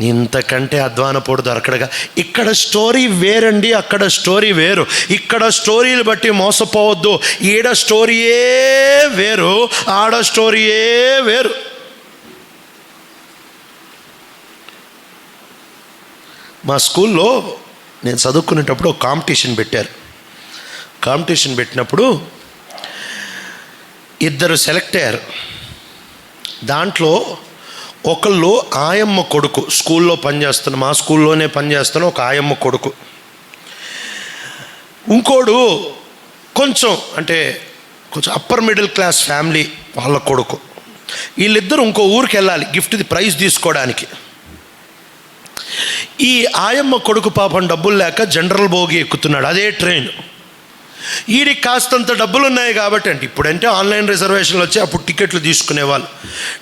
ఇంతకంటే అధ్వానపోడు అక్కడగా ఇక్కడ స్టోరీ వేరండి అక్కడ స్టోరీ వేరు. ఇక్కడ స్టోరీలు బట్టి మోసపోవద్దు. ఈడ స్టోరీయే వేరు ఆడ స్టోరీయే వేరు. మా స్కూల్లో నేను చదువుకునేటప్పుడు ఒక కాంపిటీషన్ పెట్టారు. కాంపిటీషన్ పెట్టినప్పుడు ఇద్దరు సెలెక్ట్ అయ్యారు. దాంట్లో ఒకళ్ళు ఆయమ్మ కొడుకు స్కూల్లో పనిచేస్తున్న మా స్కూల్లోనే పనిచేస్తున్న ఒక ఆయమ్మ కొడుకు. ఇంకోడు కొంచెం అంటే కొంచెం అప్పర్ మిడిల్ క్లాస్ ఫ్యామిలీ వాళ్ళ కొడుకు. వీళ్ళిద్దరు ఇంకో ఊరికి వెళ్ళాలి గిఫ్ట్ది ప్రైజ్ తీసుకోవడానికి. ఈ ఆయమ్మ కొడుకు పాపం డబ్బులు లేక జనరల్ బోగి ఎక్కుతున్నాడు అదే ట్రైన్ వీడికి కాస్తంత డబ్బులు ఉన్నాయి కాబట్టి అంటే ఇప్పుడంటే ఆన్లైన్ రిజర్వేషన్లు వచ్చి అప్పుడు టికెట్లు తీసుకునేవాళ్ళు.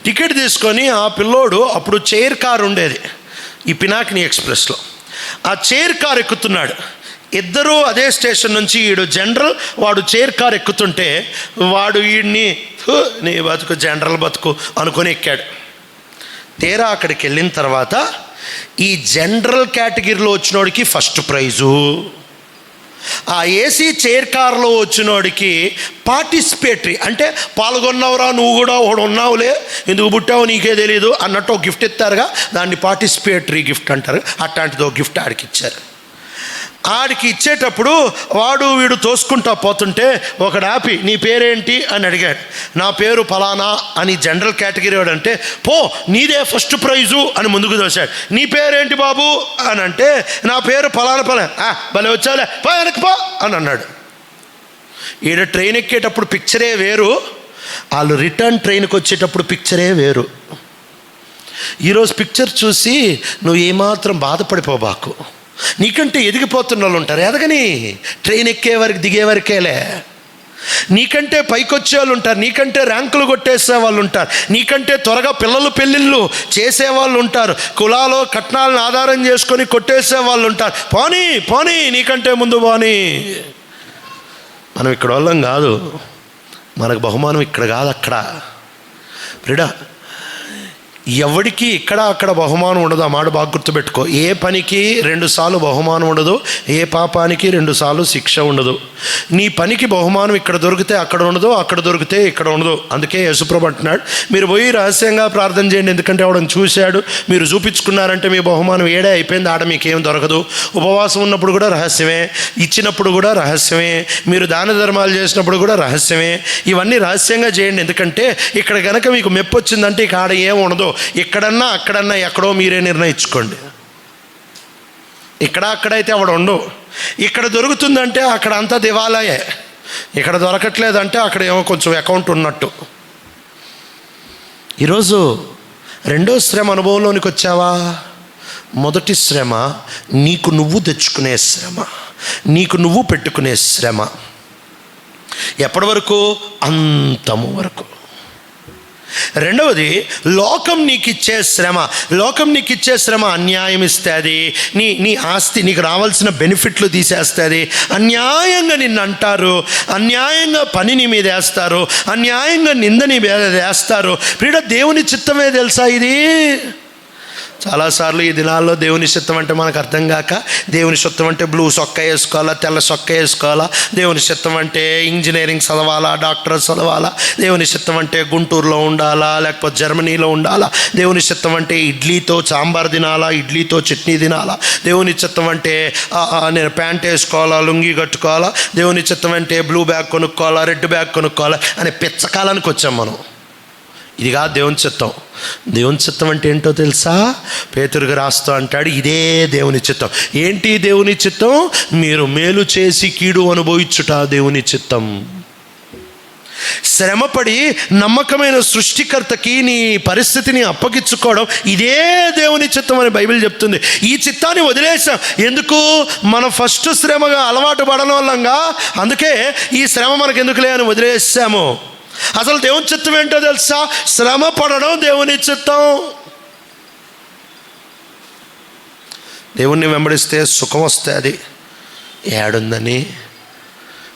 టికెట్ తీసుకొని ఆ పిల్లోడు అప్పుడు చైర్ కార్ ఉండేది ఈ పినాకిని ఎక్స్ప్రెస్లో. ఆ చైర్ కార్ ఎక్కుతున్నాడు. ఇద్దరూ అదే స్టేషన్ నుంచి వీడు జనరల్ వాడు చైర్ కార్ ఎక్కుతుంటే వాడు వీడిని "హు, నీ బతుకు జనరల్ బతుకు అనుకొని ఎక్కాడు. తీరా అక్కడికి వెళ్ళిన తర్వాత ఈ జనరల్ కేటగిరీలో వచ్చినోడికి ఫస్ట్ ప్రైజు. ఆ ఏసీ చైర్ కార్లో వచ్చినోడికి పార్టిసిపేటరీ అంటే పాల్గొన్నావురా నువ్వు కూడా ఒకడు ఉన్నావులే ఎందుకు పుట్టావు నీకే తెలియదు అన్నట్టు గిఫ్ట్ ఇస్తారుగా దాన్ని పార్టిసిపేటరీ గిఫ్ట్ అంటారు. అట్లాంటిదో గిఫ్ట్ ఆడికి ఇచ్చారు ఆడికి ఇచ్చేటప్పుడు వాడు వీడు తోసుకుంటా పోతుంటే ఒకడు ఆపి నీ పేరేంటి? అని అడిగాడు. నా పేరు ఫలానా? అని జనరల్ కేటగిరీ వాడు అంటే పో నీదే ఫస్ట్ ప్రైజు అని ముందుకు తోశాడు. నీ పేరేంటి బాబు? అని అంటే నా పేరు ఫలానా ఫలా భలే వచ్చావులే. పో వెనక్కి పో అని అన్నాడు. ఈడ ట్రైన్ ఎక్కేటప్పుడు పిక్చరే వేరు వాళ్ళు రిటర్న్ ట్రైన్కి వచ్చేటప్పుడు పిక్చరే వేరు. ఈరోజు పిక్చర్ చూసి నువ్వు ఏమాత్రం బాధపడిపోబాకు. నీకంటే ఎదిగిపోతున్న వాళ్ళు ఉంటారు. ఎదగని? ట్రైన్ ఎక్కే వరకు దిగే వరకేలే నీకంటే పైకొచ్చే వాళ్ళు ఉంటారు. నీకంటే ర్యాంకులు కొట్టేసే వాళ్ళు ఉంటారు. నీకంటే త్వరగా పిల్లలు పెళ్ళిళ్ళు చేసే వాళ్ళు ఉంటారు. కులాలో కట్నాలను ఆధారం చేసుకొని కొట్టేసే వాళ్ళు ఉంటారు. పోనీ పోనీ నీకంటే ముందు పోనీ. మనం ఇక్కడ వాళ్ళం కాదు. మనకు బహుమానం ఇక్కడ కాదు అక్కడ. ప్రిడా ఎవడికి ఇక్కడ అక్కడ బహుమానం ఉండదు ఆ మాట బాగా గుర్తుపెట్టుకో. ఏ పనికి రెండు సార్లు బహుమానం ఉండదు ఏ పాపానికి రెండు సార్లు శిక్ష ఉండదు. నీ పనికి బహుమానం ఇక్కడ దొరికితే అక్కడ ఉండదు అక్కడ దొరికితే ఇక్కడ ఉండదు. అందుకే యశుప్రభు అంటున్నాడు మీరు పోయి రహస్యంగా ప్రార్థన చేయండి ఎందుకంటే ఆవిడని చూశాడు మీరు చూపించుకున్నారంటే మీ బహుమానం ఏడే అయిపోయింది ఆడ మీకేం దొరకదు. ఉపవాసం ఉన్నప్పుడు కూడా రహస్యమే ఇచ్చినప్పుడు కూడా రహస్యమే మీరు దాన ధర్మాలు చేసినప్పుడు కూడా రహస్యమే. ఇవన్నీ రహస్యంగా చేయండి ఎందుకంటే ఇక్కడ కనుక మీకు మెప్పు వచ్చిందంటే ఇక ఆడ ఏం ఉండదు. ఇక్కడన్నా అక్కడన్నా ఎక్కడో మీరే నిర్ణయించుకోండి. ఇక్కడ అక్కడైతే ఆవిడ ఉండవు ఇక్కడ దొరుకుతుందంటే అక్కడ అంతా దివాలయే. ఇక్కడ దొరకట్లేదంటే అక్కడ ఏమో కొంచెం అకౌంట్ ఉన్నట్టు. ఈరోజు రెండో శ్రమ అనుభవంలోనికి వచ్చావా? మొదటి శ్రమ నీకు నువ్వు తెచ్చుకునే శ్రమ. నీకు నువ్వు పెట్టుకునే శ్రమ. ఎప్పటి వరకు? అంతము వరకు. రెండవది లోకం నీకు ఇచ్చే శ్రమ. లోకం నీకు ఇచ్చే శ్రమ అన్యాయం ఇస్తుంది. నీ నీ ఆస్తి నీకు రావాల్సిన బెనిఫిట్లు తీసేస్తుంది. అన్యాయంగా నిన్ను అంటారు. అన్యాయంగా పని నీ మీద వేస్తారు. అన్యాయంగా నింద నీ మీద వేస్తారు. ప్రియుడ దేవుని చిత్తమే తెలుసా ఇది? చాలాసార్లు ఈ దినాల్లో దేవుని చిత్తం అంటే మనకు అర్థం కాక దేవుని చిత్తం అంటే బ్లూ సొక్క వేసుకోవాలా తెల్ల సొక్క వేసుకోవాలా? దేవుని చిత్తం అంటే ఇంజనీరింగ్ చదవాలా డాక్టర్ చదవాలా? దేవుని చిత్తం అంటే గుంటూరులో ఉండాలా లేకపోతే జర్మనీలో ఉండాలా? దేవుని చిత్తం అంటే ఇడ్లీతో సాంబార్ తినాలా ఇడ్లీతో చట్నీ తినాలా? దేవుని చిత్తం అంటే నేను ప్యాంట్ వేసుకోవాలా లుంగి కట్టుకోవాలా? దేవుని చిత్తం అంటే బ్లూ బ్యాగ్ కొనుక్కోవాలా రెడ్ బ్యాగ్ కొనుక్కోవాలా? అనే పిచ్చకాలానికి వచ్చాం మనం. ఇదిగా దేవుని చిత్తం. దేవుని చిత్తం అంటే ఏంటో తెలుసా? పేతురుగా రాస్తూ అంటాడు ఇదే దేవుని చిత్తం. ఏంటి దేవుని చిత్తం? మీరు మేలు చేసి కీడు అనుభవించుట దేవుని చిత్తం. శ్రమపడి నమ్మకమైన సృష్టికర్తకి నీ పరిస్థితిని అప్పగించుకోవడం ఇదే దేవుని చిత్తం అని బైబిల్ చెప్తుంది. ఈ చిత్తాన్ని వదిలేసాం ఎందుకు? మనం ఫస్ట్ శ్రమగా అలవాటు పడడం వల్లంగా. అందుకే ఈ శ్రమ మనకు ఎందుకులే అని వదిలేసాము అసలు దేవుని చిత్తం ఏంటో తెలుసా? శ్రమ పడడం దేవుని చిత్తం. దేవుణ్ణి వెంబడిస్తే సుఖం వస్తుంది ఏడుందని.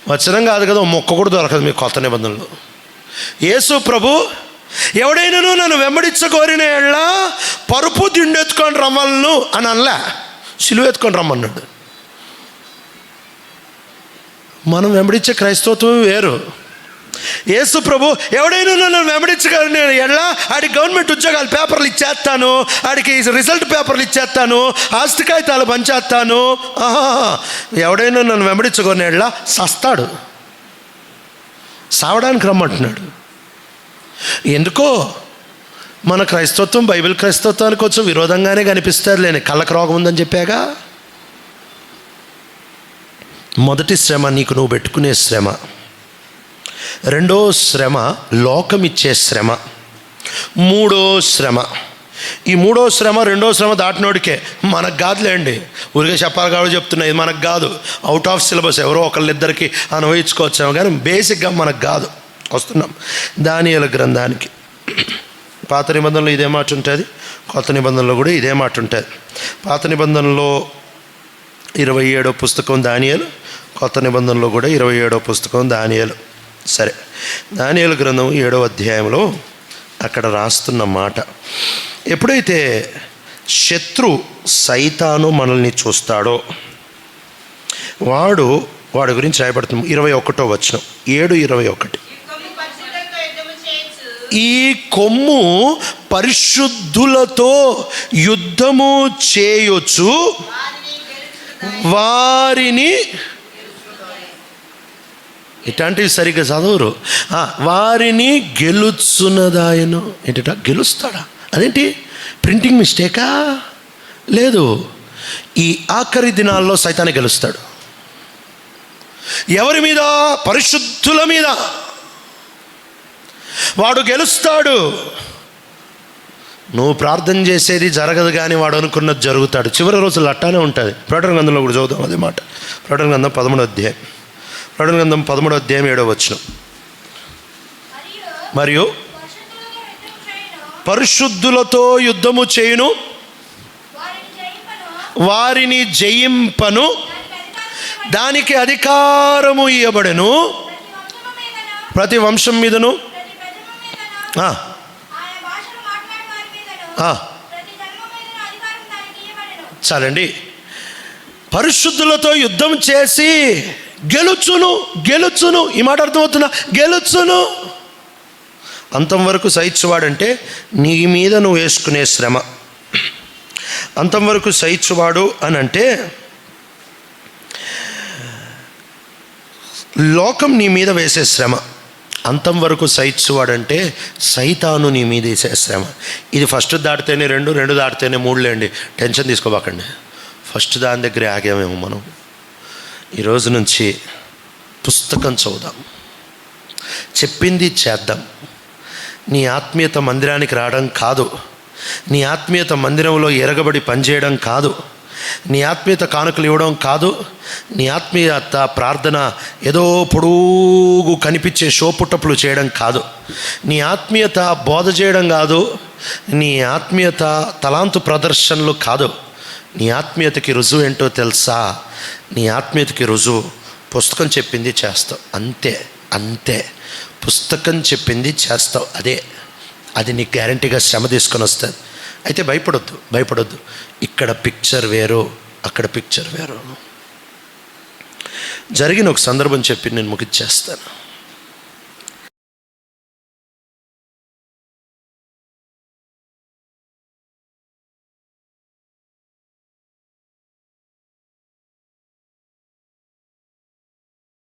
వచనం కాదు కదా మొక్క కూడా దొరకదు మీ కొత్త నిబంధనలు. యేసు ప్రభు ఎవడైనాను నన్ను వెంబడించకోరిన ఏళ్ళ పరుపు దిండెత్తుకొని రమ్మలను అని అనలే. సిలువ ఎత్తుకొని రమ్మన్నాడు. మనం వెంబడించే క్రైస్తవత్వం వేరు. యేసు ప్రభు ఎవడైనా నన్ను వెంబడించగలను నేను ఎట్లా? ఆడికి గవర్నమెంట్ ఉద్యోగాలు పేపర్లు ఇచ్చేస్తాను ఆడికి రిజల్ట్ పేపర్లు ఇచ్చేస్తాను ఆస్తి కాగితాలు పంచేస్తాను. ఆహా ఎవడైనా నన్ను వెంబడించగలను ఎట్లా? సస్తాడు. సావడానికి రమ్మంటున్నాడు. ఎందుకో? మన క్రైస్తత్వం బైబిల్ క్రైస్తత్వానికి కొంచెం విరోధంగానే కనిపిస్తారు లేని కళ్ళకు రోగం ఉందని చెప్పాగా? మొదటి శ్రమ నీకు నువ్వు పెట్టుకునే శ్రమ. రెండో శ్రమ లోకమిచ్చే శ్రమ. మూడో శ్రమ. ఈ మూడో శ్రమ రెండో శ్రమ దాటినోడికే మనకు కాదులేండి. ఊరికే చెప్పాలి కాబట్టి చెప్తున్నా ఇది మనకు కాదు. అవుట్ ఆఫ్ సిలబస్ ఎవరో ఒకళ్ళిద్దరికి అనుభవించుకోవచ్చాము కానీ బేసిక్గా మనకు కాదు. వస్తున్నాం. దానియల గ్రంథానికి. పాత నిబంధనలో ఇదే మాట ఉంటుంది కొత్త నిబంధనలో కూడా ఇదే మాట ఉంటుంది. పాత నిబంధనలో ఇరవై ఏడో పుస్తకం దానియలు కొత్త నిబంధనలో కూడా ఇరవై ఏడో పుస్తకం దానియలు. సరే. దానియలు గ్రంథం ఏడో అధ్యాయంలో అక్కడ రాస్తున్న మాట. ఎప్పుడైతే శత్రు సైతాను మనల్ని చూస్తాడో వాడు వాడి గురించి రాయబడుతుంది. ఇరవై ఒకటో వచ్చిన ఏడు ఇరవై ఒకటి. ఈ కొమ్ము పరిశుద్ధులతో యుద్ధము చేయొచ్చు వారిని ఇట్లాంటివి సరిగ్గా చదవరు. వారిని గెలుచున్నదాయను ఏంటట గెలుస్తాడా? అదేంటి? ప్రింటింగ్ మిస్టేకా? లేదు. ఈ ఆఖరి దినాల్లో సైతాన్ని గెలుస్తాడు. ఎవరి మీద? పరిశుద్ధుల మీద. వాడు గెలుస్తాడు. నువ్వు ప్రార్థన చేసేది జరగదు కానీ వాడు అనుకున్నది జరుగుతాడు. చివరి రోజులు అట్టానే ఉంటుంది. ప్రకటన గ్రంథంలో కూడా చదువుతాం అదే మాట. ప్రకటన గ్రంథం పదమూడు అధ్యాయం. ప్రకటన గ్రంథం పదమూడో అధ్యాయం ఏడో వచ్చిన మరియు పరిశుద్ధులతో యుద్ధము చేయును. వారిని జయింపను. దానికి అధికారము దానికి ఇవ్వబడెను. ప్రతి వంశం మీదను. ఆ, చాలండి. పరిశుద్ధులతో యుద్ధం చేసి గెలుచును గెలుచును. ఈ మాట అర్థమవుతున్నా గెలుచును. అంతం వరకు సహించువాడంటే నీ మీద నువ్వు వేసుకునే శ్రమ. అంతం వరకు సహించువాడు అని అంటే లోకం నీ మీద వేసే శ్రమ. అంతం వరకు సహించువాడంటే సైతాను నీ మీద వేసే శ్రమ. ఇది ఫస్ట్ దాటితేనే రెండు రెండు దాటితేనే మూడులేండి టెన్షన్ తీసుకోబాకండి. ఫస్ట్ దాని దగ్గరే ఆగామేమో మనం. ఈరోజు నుంచి పుస్తకం చదువుదాం. చెప్పింది చేద్దాం. నీ ఆత్మీయత మందిరానికి రావడం కాదు. నీ ఆత్మీయత మందిరంలో ఎరగబడి పనిచేయడం కాదు. నీ ఆత్మీయత కానుకలు ఇవ్వడం కాదు. నీ ఆత్మీయత ప్రార్థన ఏదో పొడుగు కనిపించే షోపుటప్పులు చేయడం కాదు. నీ ఆత్మీయత బోధ చేయడం కాదు. నీ ఆత్మీయత తలాంతు ప్రదర్శనలు కాదు. నీ ఆత్మీయతకి రుజువు ఏంటో తెలుసా? నీ ఆత్మీయతకి రుజువు పుస్తకం చెప్పింది చేస్తావు. అంతే అంతే. పుస్తకం చెప్పింది చేస్తావు. అదే అది నీకు గ్యారంటీగా శ్రమ తీసుకొని వస్తుంది. అయితే భయపడొద్దు భయపడొద్దు. ఇక్కడ పిక్చర్ వేరు అక్కడ పిక్చర్ వేరు. జరిగిన ఒక సందర్భం చెప్పి నేను ముగిచ్చేస్తాను.